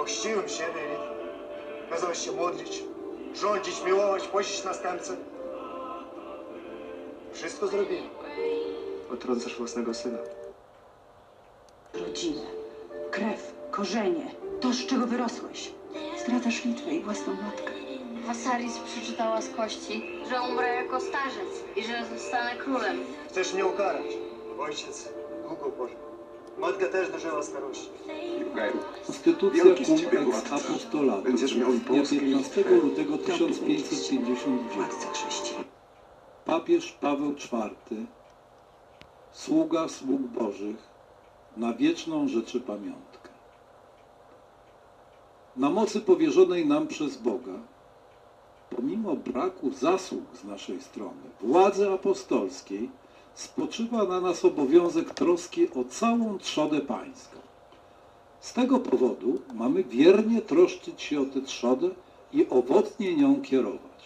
Ochrzciłem siebie i kazałeś się modlić, rządzić, miłować, płacić następcę. Wszystko zrobiłem. Potrącasz własnego syna. Rodzinę, krew, korzenie, to z czego wyrosłeś. Zdradzasz Litwę i własną matkę. Wasaris przeczytała z kości, że umrę jako starzec i że zostanę królem. Chcesz mnie ukarać. Ojciec długo pożył. Matka też dożyła starości. Konstytucja cum ex władca. apostolatu Będziesz miał i z dnia Polskę, i 15 Litwę. lutego 1559 Władca chrześcijan. papież Paweł IV, sługa sług Bożych, na wieczną rzeczy pamiątkę. Na mocy powierzonej nam przez Boga, pomimo braku zasług z naszej strony, władzy apostolskiej, spoczywa na nas obowiązek troski o całą trzodę pańską. Z tego powodu mamy wiernie troszczyć się o tę trzodę i owocnie nią kierować.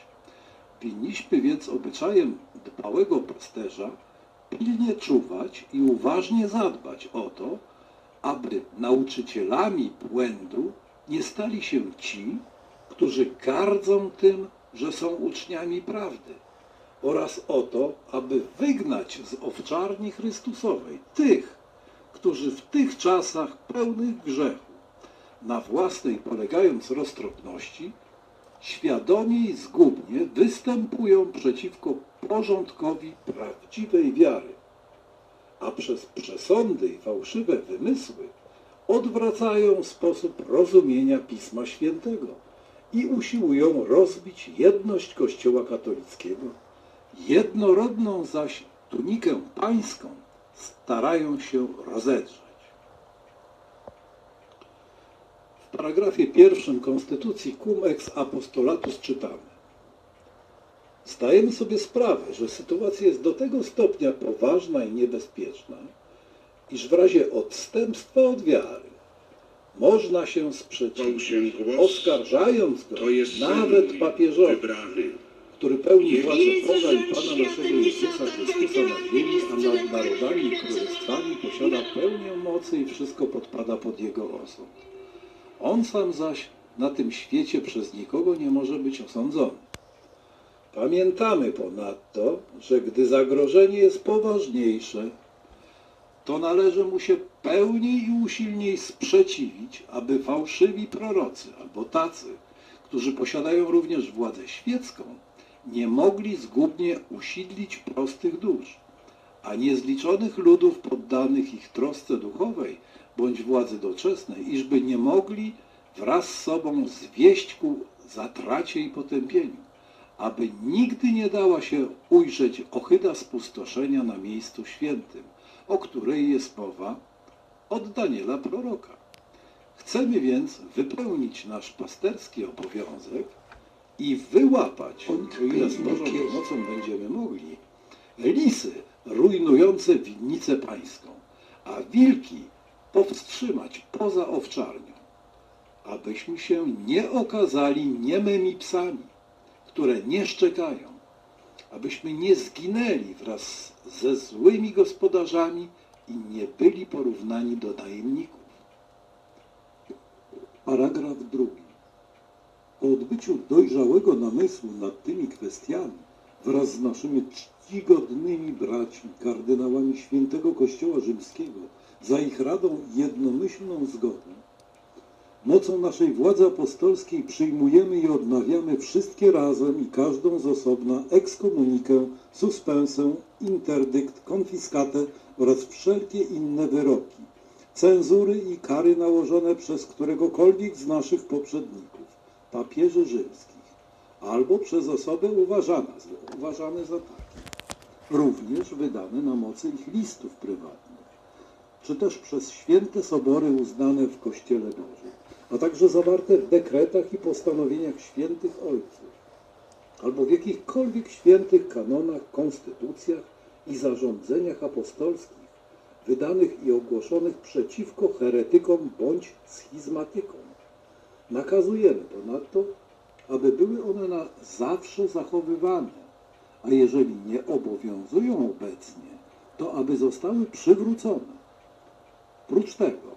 Winniśmy więc obyczajem dbałego pasterza pilnie czuwać i uważnie zadbać o to, aby nauczycielami błędu nie stali się ci, którzy gardzą tym, że są uczniami prawdy, oraz o to, aby wygnać z owczarni Chrystusowej tych, którzy w tych czasach pełnych grzechu, na własnej polegając roztropności, świadomie i zgubnie występują przeciwko porządkowi prawdziwej wiary, a przez przesądy i fałszywe wymysły odwracają sposób rozumienia Pisma Świętego i usiłują rozbić jedność Kościoła katolickiego, jednorodną zaś tunikę pańską starają się rozedrzeć. W paragrafie pierwszym Konstytucji cum ex apostolatus czytamy. Zdajemy sobie sprawę, że sytuacja jest do tego stopnia poważna i niebezpieczna, iż w razie odstępstwa od wiary można się sprzeciwić, oskarżając go nawet papieżowi, wybrany. Który pełni władzę Boga i Pana naszego Jezusa Chrystusa na ziemi, a nad narodami i królestwami posiada pełnię mocy i wszystko podpada pod Jego osąd. On sam zaś na tym świecie przez nikogo nie może być osądzony. Pamiętamy ponadto, że gdy zagrożenie jest poważniejsze, to należy mu się pełniej i usilniej sprzeciwić, aby fałszywi prorocy albo tacy, którzy posiadają również władzę świecką, nie mogli zgubnie usidlić prostych dusz, a niezliczonych ludów poddanych ich trosce duchowej bądź władzy doczesnej, iżby nie mogli wraz z sobą zwieść ku zatracie i potępieniu, aby nigdy nie dała się ujrzeć ohyda spustoszenia na miejscu świętym, o której jest mowa od Daniela proroka. Chcemy więc wypełnić nasz pasterski obowiązek i wyłapać, o ile z Bożą pomocą będziemy mogli, lisy rujnujące winnicę pańską, a wilki powstrzymać poza owczarnią, abyśmy się nie okazali niemymi psami, które nie szczekają, abyśmy nie zginęli wraz ze złymi gospodarzami i nie byli porównani do najemników. Paragraf drugi. Po odbyciu dojrzałego namysłu nad tymi kwestiami wraz z naszymi czcigodnymi braćmi, kardynałami świętego Kościoła Rzymskiego, za ich radą i jednomyślną zgodę, mocą naszej władzy apostolskiej przyjmujemy i odmawiamy wszystkie razem i każdą z osobna ekskomunikę, suspensę, interdykt, konfiskatę oraz wszelkie inne wyroki, cenzury i kary nałożone przez któregokolwiek z naszych poprzedników, papieży rzymskich, albo przez osobę uważana, uważane za takie, również wydane na mocy ich listów prywatnych, czy też przez święte sobory uznane w Kościele Bożym, a także zawarte w dekretach i postanowieniach świętych ojców, albo w jakichkolwiek świętych kanonach, konstytucjach i zarządzeniach apostolskich, wydanych i ogłoszonych przeciwko heretykom bądź schizmatykom. Nakazujemy ponadto, aby były one na zawsze zachowywane, a jeżeli nie obowiązują obecnie, to aby zostały przywrócone. Prócz tego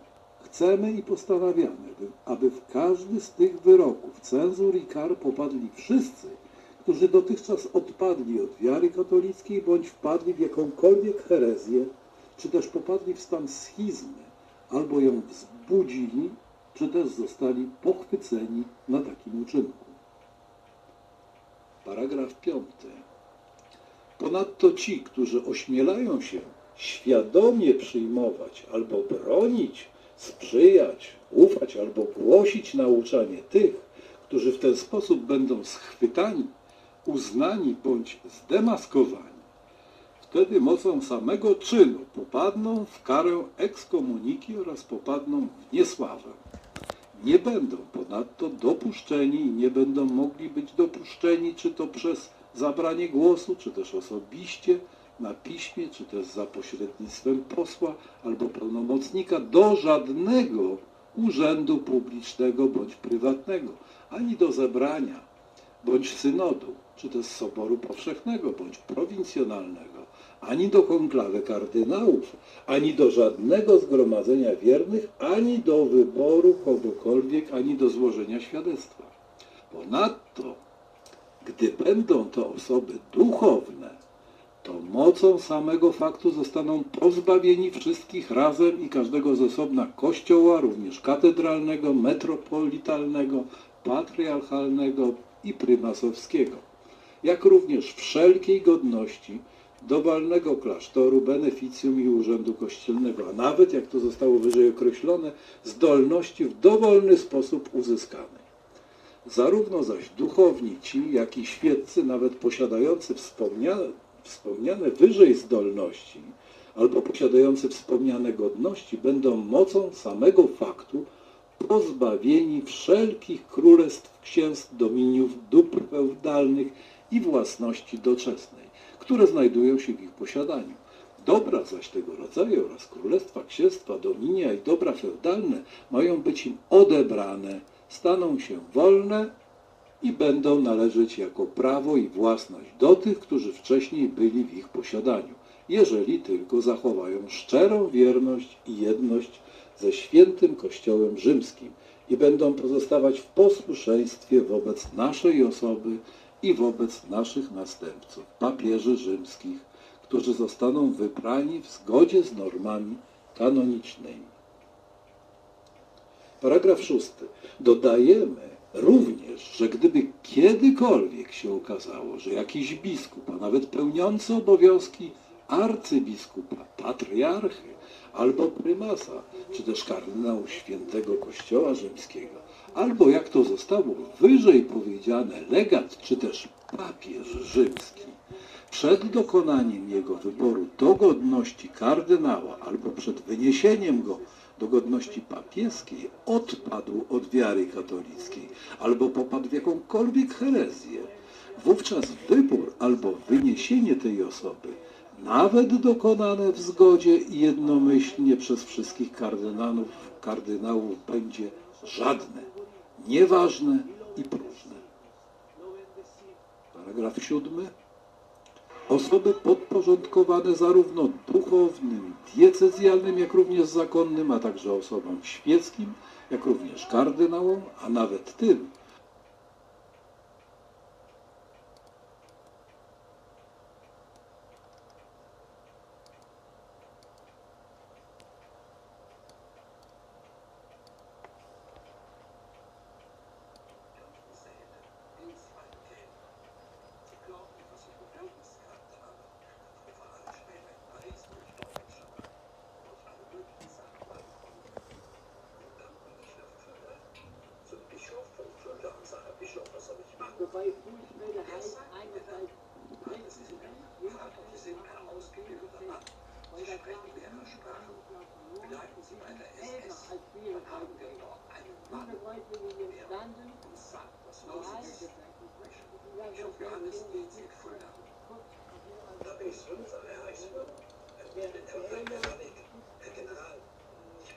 chcemy i postanawiamy, by- aby w każdy z tych wyroków, cenzur i kar popadli wszyscy, którzy dotychczas odpadli od wiary katolickiej bądź wpadli w jakąkolwiek herezję, czy też popadli w stan schizmy, albo ją wzbudzili, czy też zostali pochwyceni na takim uczynku. Paragraf piąty. Ponadto ci, którzy ośmielają się świadomie przyjmować albo bronić, sprzyjać, ufać albo głosić nauczanie tych, którzy w ten sposób będą schwytani, uznani bądź zdemaskowani, wtedy mocą samego czynu popadną w karę ekskomuniki oraz popadną w niesławę. Nie będą ponadto dopuszczeni i nie będą mogli być dopuszczeni, czy to przez zabranie głosu, czy też osobiście, na piśmie, czy też za pośrednictwem posła albo pełnomocnika do żadnego urzędu publicznego bądź prywatnego, ani do zebrania, bądź synodu, czy też soboru powszechnego, bądź prowincjonalnego, ani do konklawy kardynałów, ani do żadnego zgromadzenia wiernych, ani do wyboru kogokolwiek, ani do złożenia świadectwa. Ponadto, gdy będą to osoby duchowne, to mocą samego faktu zostaną pozbawieni wszystkich razem i każdego z osobna kościoła, również katedralnego, metropolitalnego, patriarchalnego i prymasowskiego, jak również wszelkiej godności dowolnego klasztoru, beneficjum i urzędu kościelnego, a nawet, jak to zostało wyżej określone, zdolności w dowolny sposób uzyskanej. Zarówno zaś duchowni ci, jak i świeccy, nawet posiadający wspomniane, wspomniane wyżej zdolności albo posiadający wspomniane godności, będą mocą samego faktu pozbawieni wszelkich królestw, księstw, dominiów, dóbr feudalnych i własności doczesnej, które znajdują się w ich posiadaniu. Dobra zaś tego rodzaju oraz królestwa, księstwa, dominia i dobra feudalne mają być im odebrane, staną się wolne i będą należeć jako prawo i własność do tych, którzy wcześniej byli w ich posiadaniu, jeżeli tylko zachowają szczerą wierność i jedność ze świętym Kościołem Rzymskim i będą pozostawać w posłuszeństwie wobec naszej osoby i wobec naszych następców, papieży rzymskich, którzy zostaną wybrani w zgodzie z normami kanonicznymi. Paragraf szósty. Dodajemy również, że gdyby kiedykolwiek się okazało, że jakiś biskup, a nawet pełniący obowiązki arcybiskupa, patriarchy albo prymasa, czy też kardynał świętego Kościoła Rzymskiego, albo jak to zostało wyżej powiedziane, legat, czy też papież rzymski, przed dokonaniem jego wyboru do godności kardynała albo przed wyniesieniem go do godności papieskiej odpadł od wiary katolickiej albo popadł w jakąkolwiek herezję, wówczas wybór albo wyniesienie tej osoby, nawet dokonane w zgodzie i jednomyślnie przez wszystkich kardynałów, kardynałów będzie żadne, nieważne i próżne. Paragraf siódmy. Osoby podporządkowane zarówno duchownym, diecezjalnym, jak również zakonnym, a także osobom świeckim, jak również kardynałom, a nawet tym,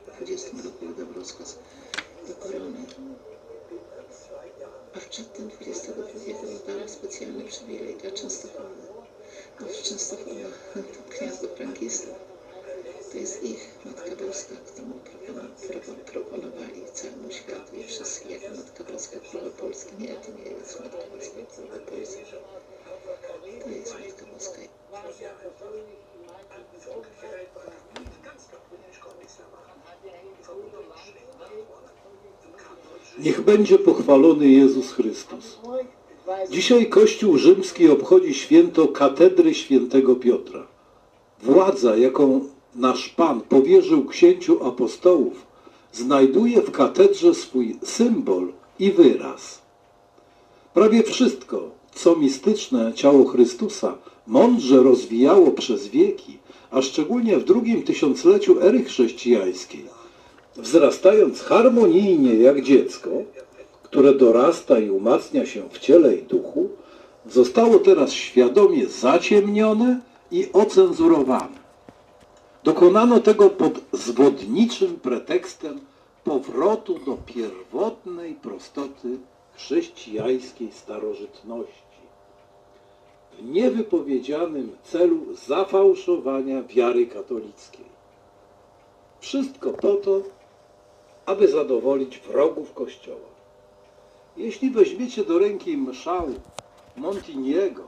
W 20 roku wydał rozkaz do korony, a przedtem 22 wybrała specjalny przywilej dla Częstochowy. No w Częstochowa to gniazdo frankistów. To jest ich Matka Boska, którą propono- propo- proponowali całemu światu i wszystkim, jak Matka Boska Królowa Polska. Nie, to nie jest Matka Boska Królowa Polska. To jest Matka Boska Niech będzie pochwalony Jezus Chrystus. Dzisiaj Kościół Rzymski obchodzi święto katedry świętego Piotra. Władza, jaką nasz Pan powierzył księciu apostołów, znajduje w katedrze swój symbol i wyraz. Prawie wszystko, co mistyczne ciało Chrystusa mądrze rozwijało przez wieki, a szczególnie w drugim tysiącleciu ery chrześcijańskiej, wzrastając harmonijnie jak dziecko, które dorasta i umacnia się w ciele i duchu, zostało teraz świadomie zaciemnione i ocenzurowane. Dokonano tego pod zwodniczym pretekstem powrotu do pierwotnej prostoty chrześcijańskiej starożytności w niewypowiedzianym celu zafałszowania wiary katolickiej. Wszystko po to, aby zadowolić wrogów Kościoła. Jeśli weźmiecie do ręki mszał Montiniego,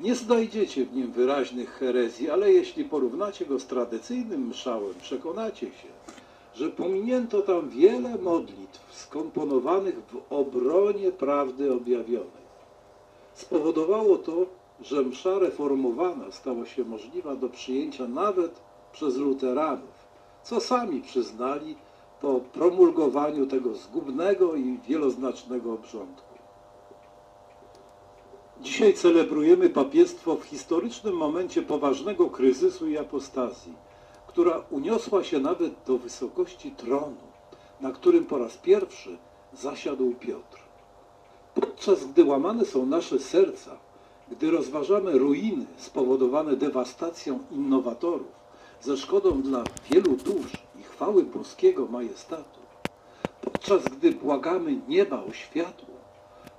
nie znajdziecie w nim wyraźnych herezji, ale jeśli porównacie go z tradycyjnym mszałem, przekonacie się, że pominięto tam wiele modlitw skomponowanych w obronie prawdy objawionej. Spowodowało to, że msza reformowana stała się możliwa do przyjęcia nawet przez luteranów, co sami przyznali po promulgowaniu tego zgubnego i wieloznacznego obrządku. Dzisiaj celebrujemy papiestwo w historycznym momencie poważnego kryzysu i apostazji, która uniosła się nawet do wysokości tronu, na którym po raz pierwszy zasiadł Piotr. Podczas gdy łamane są nasze serca, gdy rozważamy ruiny spowodowane dewastacją innowatorów, ze szkodą dla wielu dusz i chwały boskiego majestatu, podczas gdy błagamy nieba o światło,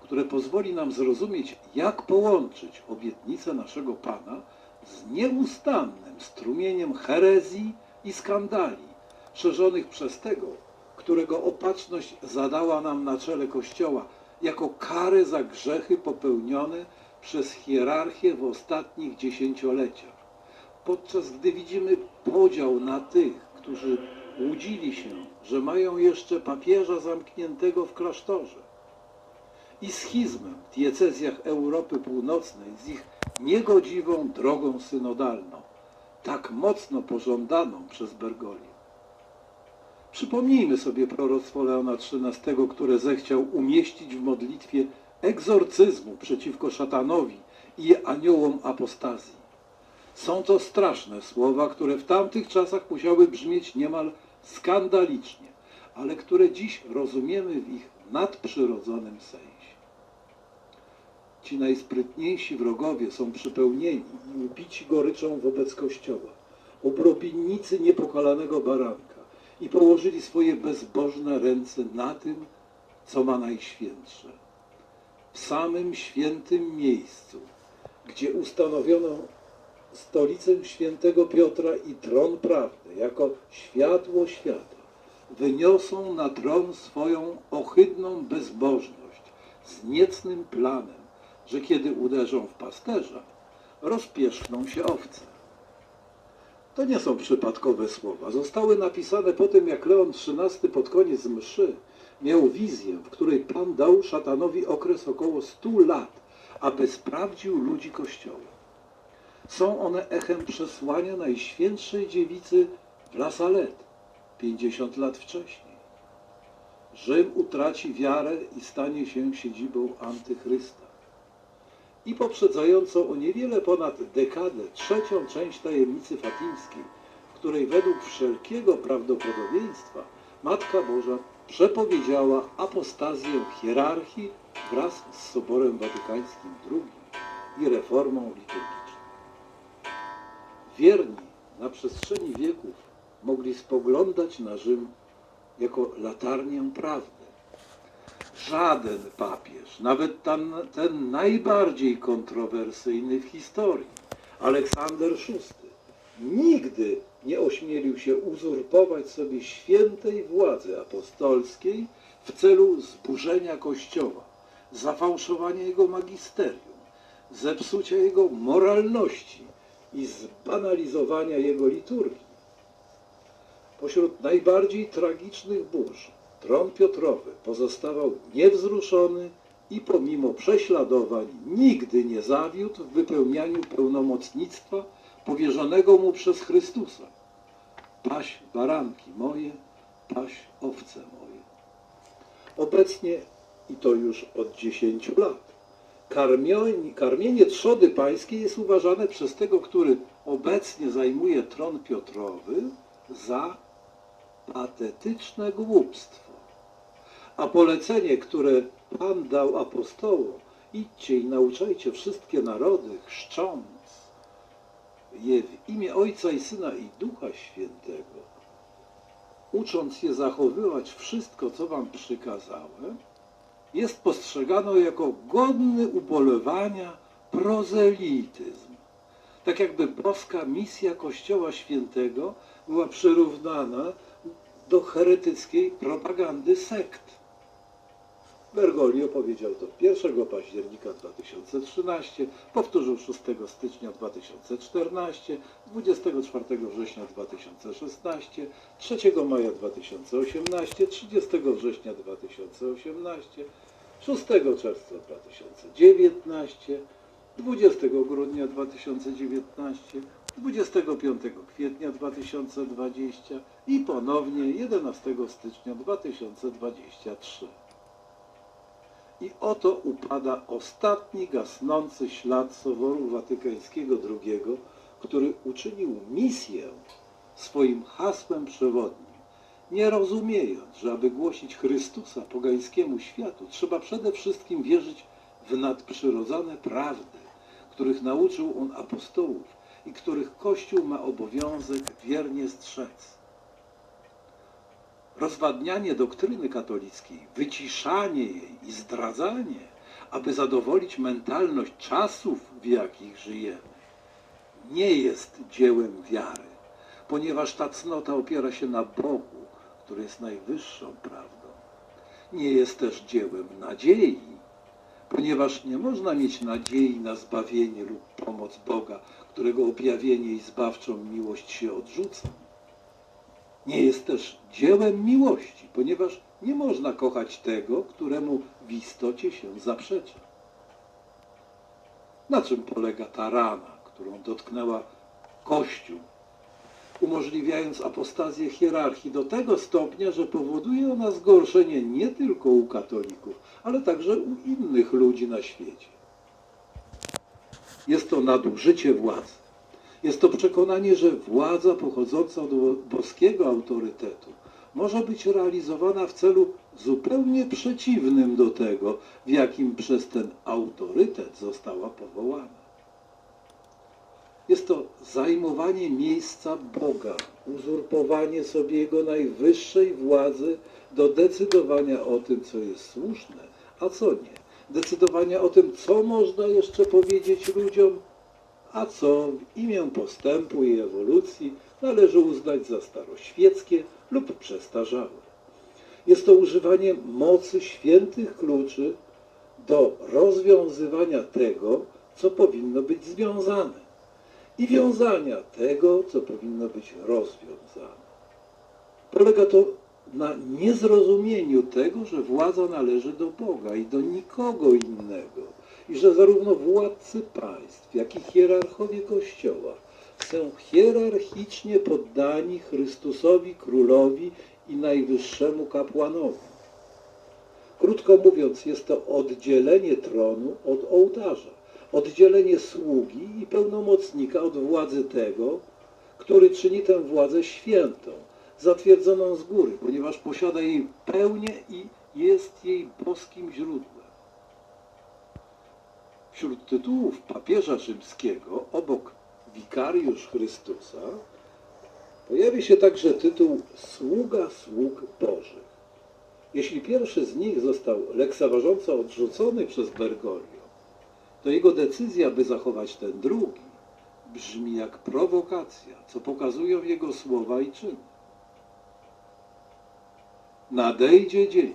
które pozwoli nam zrozumieć, jak połączyć obietnicę naszego Pana z nieustannym strumieniem herezji i skandali szerzonych przez tego, którego opatrzność zadała nam na czele Kościoła jako karę za grzechy popełnione przez hierarchię w ostatnich dziesięcioleciach. Podczas gdy widzimy podział na tych, którzy łudzili się, że mają jeszcze papieża zamkniętego w klasztorze, i schizmem w diecezjach Europy Północnej z ich niegodziwą drogą synodalną, tak mocno pożądaną przez Bergolię. Przypomnijmy sobie proroctwo Leona XIII, które zechciał umieścić w modlitwie egzorcyzmu przeciwko szatanowi i aniołom apostazji. Są to straszne słowa, które w tamtych czasach musiały brzmieć niemal skandalicznie, ale które dziś rozumiemy w ich nadprzyrodzonym sensie. Ci najsprytniejsi wrogowie są przypełnieni i upici goryczą wobec Kościoła, obrobinnicy niepokalanego baranka i położyli swoje bezbożne ręce na tym, co ma najświętsze. W samym świętym miejscu, gdzie ustanowiono stolicę świętego Piotra i tron prawdy jako światło świata, wyniosą na tron swoją ohydną bezbożność z niecnym planem, że kiedy uderzą w pasterza, rozpierzchną się owce. To nie są przypadkowe słowa. Zostały napisane po tym, jak Leon XIII pod koniec mszy miał wizję, w której Pan dał szatanowi okres około 100 lat, aby sprawdził ludzi Kościoła. Są one echem przesłania Najświętszej Dziewicy w La Salette 50 lat wcześniej. Rzym utraci wiarę i stanie się siedzibą antychrysta. I poprzedzającą o niewiele ponad dekadę trzecią część tajemnicy fatimskiej, w której według wszelkiego prawdopodobieństwa Matka Boża przepowiedziała apostazję hierarchii wraz z Soborem Watykańskim II i reformą liturgiczną. Wierni na przestrzeni wieków mogli spoglądać na Rzym jako latarnię prawdy. Żaden papież, nawet ten, ten najbardziej kontrowersyjny w historii, Aleksander VI, nigdy nie ośmielił się uzurpować sobie świętej władzy apostolskiej w celu zburzenia Kościoła, zafałszowania jego magisterium, zepsucia jego moralności i zbanalizowania jego liturgii. Pośród najbardziej tragicznych burz tron Piotrowy pozostawał niewzruszony i pomimo prześladowań nigdy nie zawiódł w wypełnianiu pełnomocnictwa powierzonego mu przez Chrystusa. Paś baranki moje, paś owce moje. Obecnie, i to już od dziesięciu lat, karmienie, trzody pańskiej jest uważane przez tego, który obecnie zajmuje tron Piotrowy, za patetyczne głupstwo. A polecenie, które Pan dał apostołom, idźcie i nauczajcie wszystkie narody, chrzcząc je w imię Ojca i Syna i Ducha Świętego, ucząc je zachowywać wszystko, co wam przykazałem, jest postrzegano jako godny ubolewania prozelityzm. Tak jakby boska misja Kościoła Świętego była przyrównana do heretyckiej propagandy sekt. Bergoglio powiedział to 1 października 2013, powtórzył 6 stycznia 2014, 24 września 2016, 3 maja 2018, 30 września 2018, 6 czerwca 2019, 20 grudnia 2019, 25 kwietnia 2020 i ponownie 11 stycznia 2023. I oto upada ostatni gasnący ślad Soboru Watykańskiego II, który uczynił misję swoim hasłem przewodnim. Nie rozumiejąc, że aby głosić Chrystusa pogańskiemu światu, trzeba przede wszystkim wierzyć w nadprzyrodzone prawdy, których nauczył on apostołów i których Kościół ma obowiązek wiernie strzec rozwadnianie doktryny katolickiej, wyciszanie jej i zdradzanie, aby zadowolić mentalność czasów, w jakich żyjemy, nie jest dziełem wiary, ponieważ ta cnota opiera się na Bogu, który jest najwyższą prawdą. Nie jest też dziełem nadziei, ponieważ nie można mieć nadziei na zbawienie lub pomoc Boga, którego objawienie i zbawczą miłość się odrzuca nie jest też dziełem miłości, ponieważ nie można kochać tego, któremu w istocie się zaprzecza. Na czym polega ta rana, którą dotknęła Kościół, umożliwiając apostazję hierarchii do tego stopnia, że powoduje ona zgorszenie nie tylko u katolików, ale także u innych ludzi na świecie. Jest to nadużycie władzy. Jest to przekonanie, że władza pochodząca od boskiego autorytetu może być realizowana w celu zupełnie przeciwnym do tego, w jakim przez ten autorytet została powołana. Jest to zajmowanie miejsca Boga, uzurpowanie sobie Jego najwyższej władzy do decydowania o tym, co jest słuszne, a co nie. Decydowania o tym, co można jeszcze powiedzieć ludziom, a co w imię postępu i ewolucji należy uznać za staroświeckie lub przestarzałe. Jest to używanie mocy świętych kluczy do rozwiązywania tego, co powinno być związane i wiązania tego, co powinno być rozwiązane. Polega to na niezrozumieniu tego, że władza należy do Boga i do nikogo innego i że zarówno władcy państw, jak i hierarchowie Kościoła są hierarchicznie poddani Chrystusowi Królowi i Najwyższemu Kapłanowi. Krótko mówiąc, jest to oddzielenie tronu od ołtarza, oddzielenie sługi i pełnomocnika od władzy tego, który czyni tę władzę świętą, zatwierdzoną z góry, ponieważ posiada jej pełnię i jest jej boskim źródłem. Wśród tytułów papieża rzymskiego, obok wikariusz Chrystusa, pojawi się także tytuł sługa sług Bożych. Jeśli pierwszy z nich został lekceważąco odrzucony przez Bergoglio, to jego decyzja, by zachować ten drugi, brzmi jak prowokacja, co pokazują jego słowa i czyny. Nadejdzie dzień,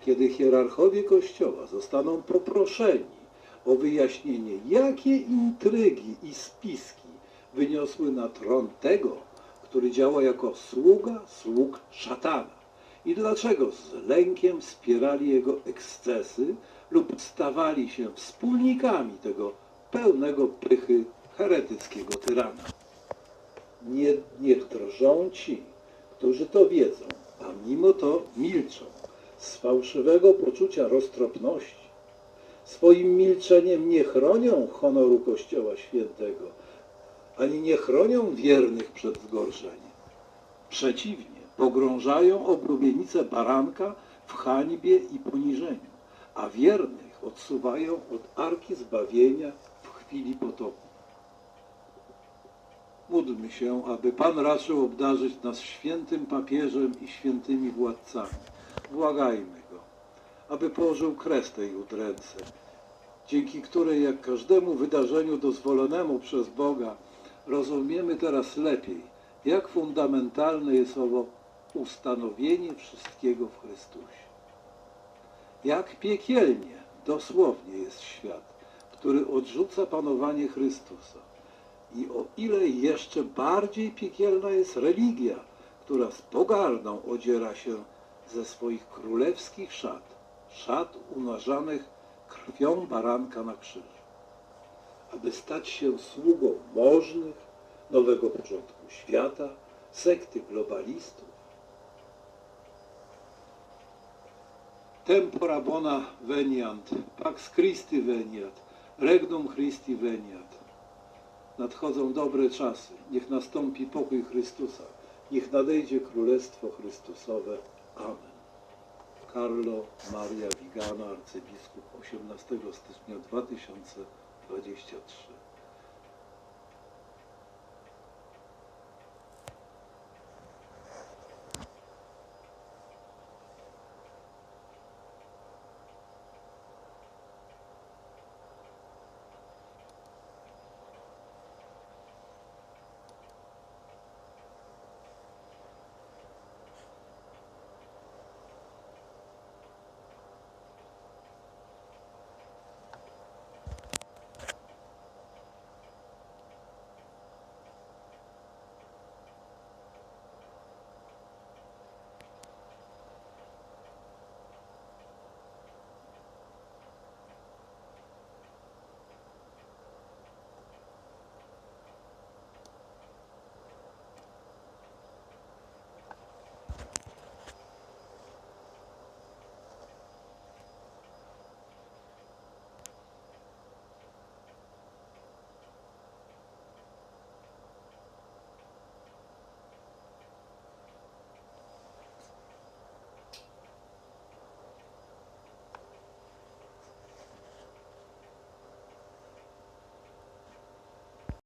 kiedy hierarchowie Kościoła zostaną poproszeni o wyjaśnienie, jakie intrygi i spiski wyniosły na tron tego, który działa jako sługa sług szatana i dlaczego z lękiem wspierali jego ekscesy lub stawali się wspólnikami tego pełnego pychy heretyckiego tyrana. Nie, niech drżą ci, którzy to wiedzą, a mimo to milczą z fałszywego poczucia roztropności. Swoim milczeniem nie chronią honoru Kościoła Świętego, ani nie chronią wiernych przed zgorszeniem. Przeciwnie, pogrążają oblubienicę baranka w hańbie i poniżeniu, a wiernych odsuwają od arki zbawienia w chwili potopu. Módlmy się, aby Pan raczył obdarzyć nas świętym papieżem i świętymi władcami. Błagajmy Go, aby położył kres tej udręce, dzięki której jak każdemu wydarzeniu dozwolonemu przez Boga rozumiemy teraz lepiej, jak fundamentalne jest owo ustanowienie wszystkiego w Chrystusie. Jak piekielnie, dosłownie jest świat, który odrzuca panowanie Chrystusa. I o ile jeszcze bardziej piekielna jest religia, która z pogardą odziera się ze swoich królewskich szat, szat umarzanych krwią baranka na krzyżu. Aby stać się sługą możnych, nowego porządku świata, sekty globalistów. Tempora bona veniant, pax Christi veniat, regnum Christi veniat. Nadchodzą dobre czasy, niech nastąpi pokój Chrystusa, niech nadejdzie Królestwo Chrystusowe. Amen. Carlo Maria Vigano, arcybiskup 18 stycznia 2023